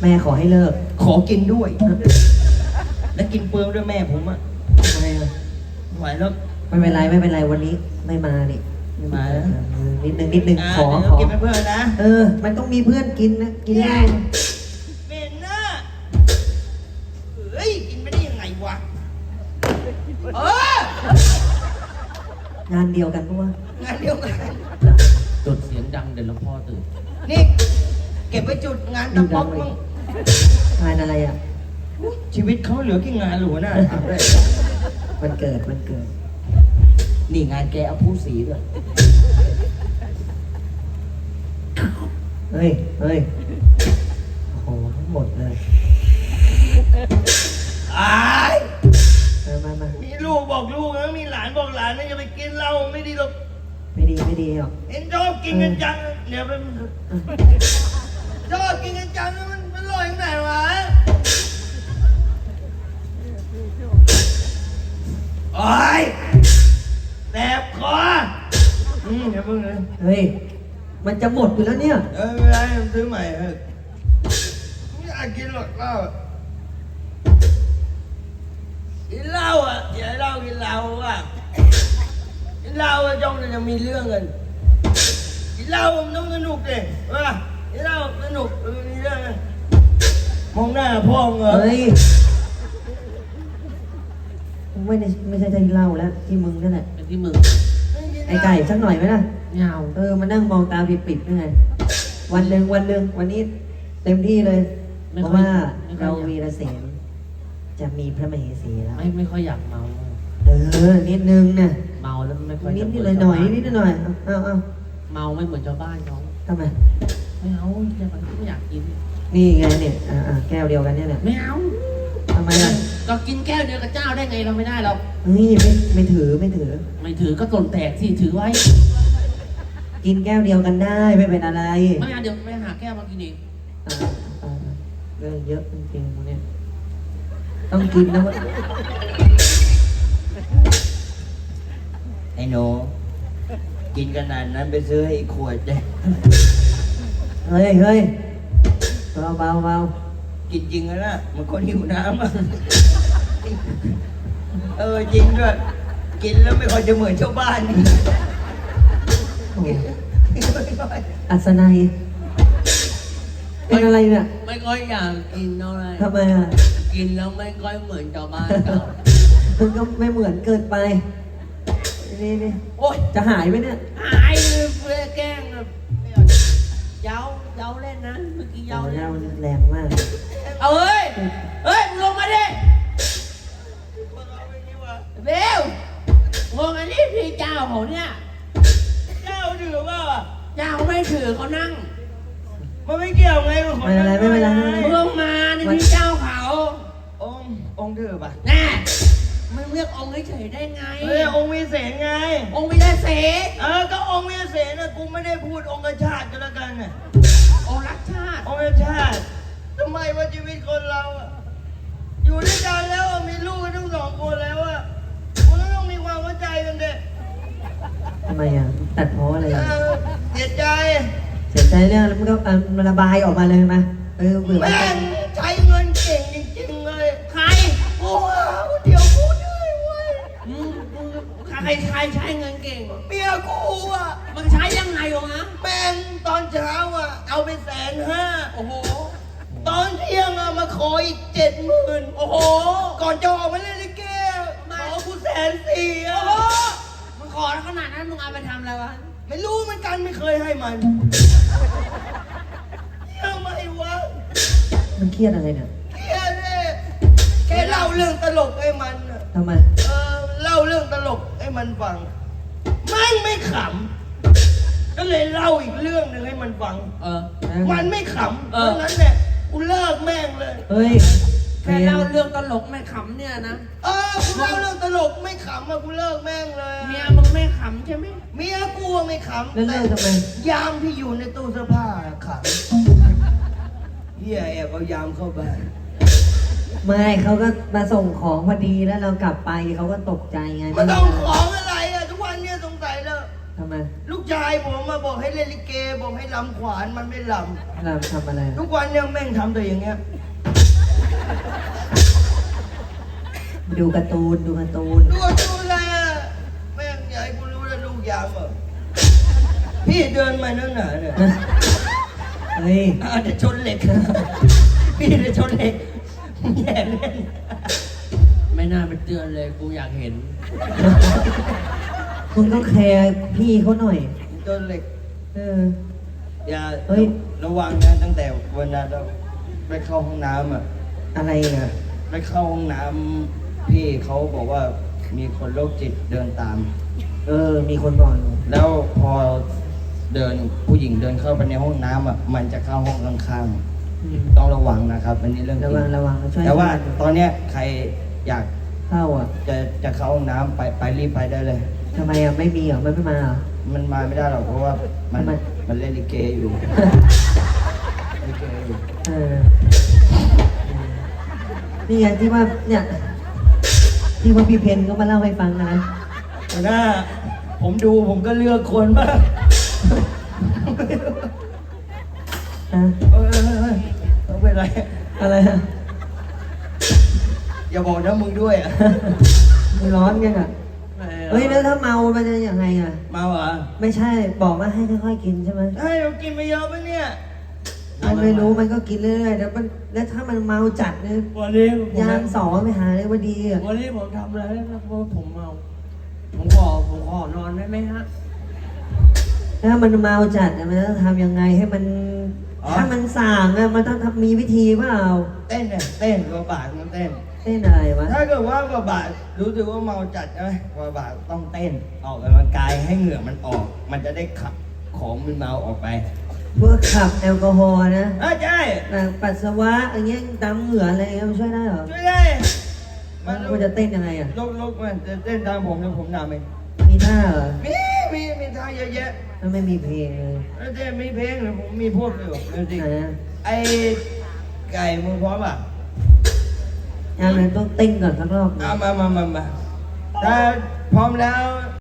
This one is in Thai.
แม่ขอให้เลิก ขอกินด้วย แล้วกินเปลืองด้วยแม่ผมอะทำไมอะไม่ไหวแล้ว ไม่เป็นไรไม่เป็นไรวันนี้ไม่มานี่ไม่มาแล้ว เออนิดนึงนิดนึงอ่าขอเดี๋ยวขอกินเป็นเพื่อนนะเออ มันต้องมีเพื่อนกินนะกินได้เป็นหน้าเฮ้ย กินไม่ได้ยังไงวะ เอองานเดียวกันปะวะงานเดียวกัน จุดเสียงดังเดี๋ยวหลวงพ่อตื่นนี่ เก็บไว้จุดงานตะป๊อกมั้ง งานอะไรอะ ชีวิตเขาเหลือกี่งานหรือวะน่าถามเลยมันเกิดมันเกิด นี่งานแกเอาผู้สีด้วย เฮ้ยเฮ้ยโอ้โหทั้งหมดเลยอายมามามามีลูกบอกลูกนะมีหลานบอกหลานนะอย่าไปกินเหล้าไม่ดีหรอกไม่ดีไม่ดีหรอก เอ็นชอบกินกันจัง เดี๋ยวเป็นชอบกินกันจังมันมัน อร่อยตรงไหนวะโอ้ยแสบคออืมเดี๋ยวเพิ่งเลยเฮ้ย มันจะหมดอยู่แล้วเนี่ย เออไม่เป็นไรซื้อใหม่เถอะไม่อยากกินหรอกเหล้าอะกินเหล้าอะอย่าให้เหล้ากินเหล้าอะกินเหล้าอะจ้องจะมีเรื่องกันกินเหล้ามันต้องสนุกดิว่ากินเหล้าสนุกเออมีเรื่องกัน มองหน้าพ่อมึงเหรอเฮ้ยไม่ได้ไม่ใช่ที่เล่าแล้ว ที่มึงนั่นแหละเป็นที่มึงไอ้ไก่สักหน่อยไหมล่ะ เงาเออมานั่งมองตาปิดๆยังไง วันหนึ่งวันหนึ่งวันนี้เต็มที่เลย เพราะว่าเราวีรเสนจะมีพระมเหสีแล้ว ไม่ไม่ค่อยอยากเมา เออ นิดนึงนะเมาแล้วไม่ค่อยนิจะดเหนิมืดเลยหน่อยชาวบ้านิดนิดหน่อยเอาเอาเอาเมาไม่เหมือนชาวบ้านเขาทำไมไม่เอาอย่าไปไม่อยากกิน นี่ไงเนี่ยอ่าอ่าแก้วเดียวกันเนี่ยแหละไม่เอาทำไมล่ะก็กินแก้วเดียวกับเจ้าได้ไงเราไม่ได้เราเฮ้ยไม่ไม่ถือไม่ถือ ไม่ถือก็ตนแตกสิถือไว้ กินแก้วเดียวกันได้ไม่เป็นอะไรไม่เอาเดี๋ยวไปหาแก้วมากินเองอ่าอ่าเรื่องเยอะจริงๆพวกเนี้ยต้องกินนะเวะไอ้หนูกินขนาดนั้นไปซื้อให้อีกขวดเลย เฮ้ยเฮ้ย เบาเบาเบากินจริงแล้วนะมันคนหิวน้ำอะเออจริงด้วยกินแล้วไม่ค่อยจะเหมือนชาวบ้านนี่โอ้โหอัศนัยเป็นอะไรเนี่ยไม่ค่อยอยากกินเท่าไหร่ทำไมอะกินแล้วไม่ค่อยเหมือนชาวบ้านเขามันก็ไม่เหมือนเกินไปนี่นี่โอ๊ยจะหายไหมเนี่ยหายเลยเพื่อแกล้งอะเย้าเย้าเล่นนะเมื่อกี้เย้าเอาเล่แล้วนแรงมาก เอาเฮ้ย เฮ้ยมึงลงมาดิเบลงงอันนี้พี่เจ้าเขาเนี่ย เจ้าถือว่าเจ้าไม่ถือเขานั่ง มันไม่เกี่ยวไงกับคนไม่เป็นไรไม่เป็นไร มึงลงมานี่พี่เจ้าเขา องค์องค์ถือป่ะแน่มึงเรียกองค์เฉยๆได้ไง เฮ้ยองค์วิเศษไง องค์วิลาเสกเออก็องค์วิเศษนะกูไม่ได้พูดองค์กชาติกันแล้วกันน่ะองค์รัก ชาติองค์ชาติทำไมว่าชีวิตคนเราอะอยู่ด้วยกันแล้วอะมีลูกกันทั้งสองคนแล้วอะมันก็ต้องมีความเข้าใจกันเด็ทำไมอะ ตัดเพราะอะไรเออะอเสียใจ เสียใจเรื่องแล้วมันก็เอามันระบายออกมาเลยไหมเออเบื่อแม่งใช้เงินเก่งจริงๆเลย ใครกูหาคนเดียวกูเหนื่อยเว้ยมึงมึงใครใครใช้เงินเก่งเมียกูอะมึงใช้ยังไงวะแม่งตอนเช้าอะ เอาไปแสนห้าโอ้โห ตอนเที่ยงอะมาขออีกเจ็ดหมื่นโอ้โห ก่อนจะออกมาเล่นลิเกขอกูแสนสี่อะโอ้โหมึงขอขนาดนั้นมึงเอาไปทำอะไรวะ ไม่รู้เหมือนกันไม่เคยให้มันทำไมวะมันเครียดอะไรเนี่ยเครียดเลยแค่เล่าเรื่องตลกให้มันอะทำไม เออเล่าเรื่องตลกให้มันฟังมันไม่ขำ ก็เลยเล่าอีกเรื่องหนึ่งให้มันฟัง เออ มันไม่ขำเพเออราะงั้นเนี่ยกูเลิกแม่งเลย เฮ้ยแค่เล่าเรื่องตลกไม่ขำเนี่ยนะ เออกูเล่าเรื่องตลกไม่ขำอะกูเลิกแม่งเลยอะเมียมึงไม่ขำใช่ไหมเมียกูอะไม่ขำแล้วเลิกทำไม ยามที่อยู่ในตู้เสื้อผ้าขำเฮียแอบเอายามเข้าบ้านไม่เขาก็มาส่งของพอดีแล้วเรากลับไปเขาก็ตกใจไงมันต้องของอะไรอะ ทุกวันเนี่ยสงสัยแล้วทำไมลูกชายผมมาบอกให้เล่นลิเก บอกให้ลำขวานมันไม่ลเราทำอะไรำทุกวันเนี่ยแม่งทำแต่อย่างเงี้ย ดูการ์ตูนดูการ์ตูน ดูดูอะไรอะแม่งอยากให้กูรู้แล้วลูกยามเหรอพี่เดินมานั่นหนาเนี่ยเฮ้ยอะเดี๋ยวชนเหล็ก พี่เดี๋ยวชนเหล็กแย่เล่นไม่น่าไปเตือนเลยกูอยากเห็น คุณต้องแคร์พี่เขาหน่อยชนเหล็ก เออ อย่าเฮ้ย ระวังนะตั้งแต่วันนั้นเราไปเข้าห้องน้ำอะ อะไรอะ ไปเข้าห้องน้ำพี่เขาบอกว่ามีคนโรคจิตเดินตาม เออ มีคนบอกอยู่แล้วพอเดินผู้หญิงเดินเข้าไปในห้องน้ำอะมันจะเข้าห้องข้างอืมๆต้องระวังนะครับอันนี้เรื่องจระริวังงระวังช่วยแต่ว่ากันตอนเนี้ยใครอยากเข้าอะจะจะเข้าห้องน้ำไปไปรีบไปได้เลย ทำไมอะไม่มีเหรอมันไม่มาเหรอ มันมาไม่ได้หรอกเพราะว่ามันทำไม มันเล่นลิเกอยู่ลิเกอยู่เออนี่ไงที่ว่าเนี่ยที่ว่าพี่เพนก็มาเล่าให้ฟังนะหัวหน้าผมดูผมก็เลือกคนบ้างฮะเออเออเออเออเป็นไรอะไรฮะอย่าบอกนะมึงด้วยอะมันร้อนกันอะ เฮ้ยแล้วถ้าเมามันจะยังไงอะ เมาเหรอไม่ใช่บอกว่าให้ค่อยๆกินใช่ไหมให้เรากินไปเยอะปะเนี่ยไม่ไม่รู้มันก็กินเรื่อยๆแล้วมันแล้วถ้ามันเมาจัดเนี่ยวันนี้ผมยามสองไปหาเลยว่าดีอะวันนี้ผมทำอะไรแล้วนะเพราะว่าผมเมา ผมขอผมขอนอนได้ไหมฮะ ถ้ามันเมาจัดเนี่ยมันต้องทำยังไงให้มันถ้ามันส่างอะมันต้องทำมีวิธีเปล่า เต้นเนี่ยเต้นกว่าบาทมันเต้น เต้นอะไรวะ ถ้าเกิดว่ากว่าบาทรู้สึกว่าเมาจัดใช่ไหมกว่าบาทต้องเต้นออกกำลังกายให้เหงื่อมันออก มันจะได้ขับของมันเมาออกไปพวกขับแอลกอฮอล์นะอะใช่แบบปัสสาวะอย่างเงี้ยดำเหงื่ออะไรเงี้ยมันช่วยได้เหรอ ช่วยได้มัมันนควรจะเต้นยังไงอะลุกลุกมันจะเต้นตามผมแล้วผมนำเองมีท่าเหรอ มีมีมีท่าเยอะแยะถ้าไม่มีเพลงเลยแล้วเต้นมีเพลงหรือผมมีพวกอยู่จริงไหนอะๆไอ้ไก่มึงพร้อมอะ อย่างนั้นต้องเต้นก่อนสักรอบหนึ่งเอามามามามาถ้าพร้อมแล้ว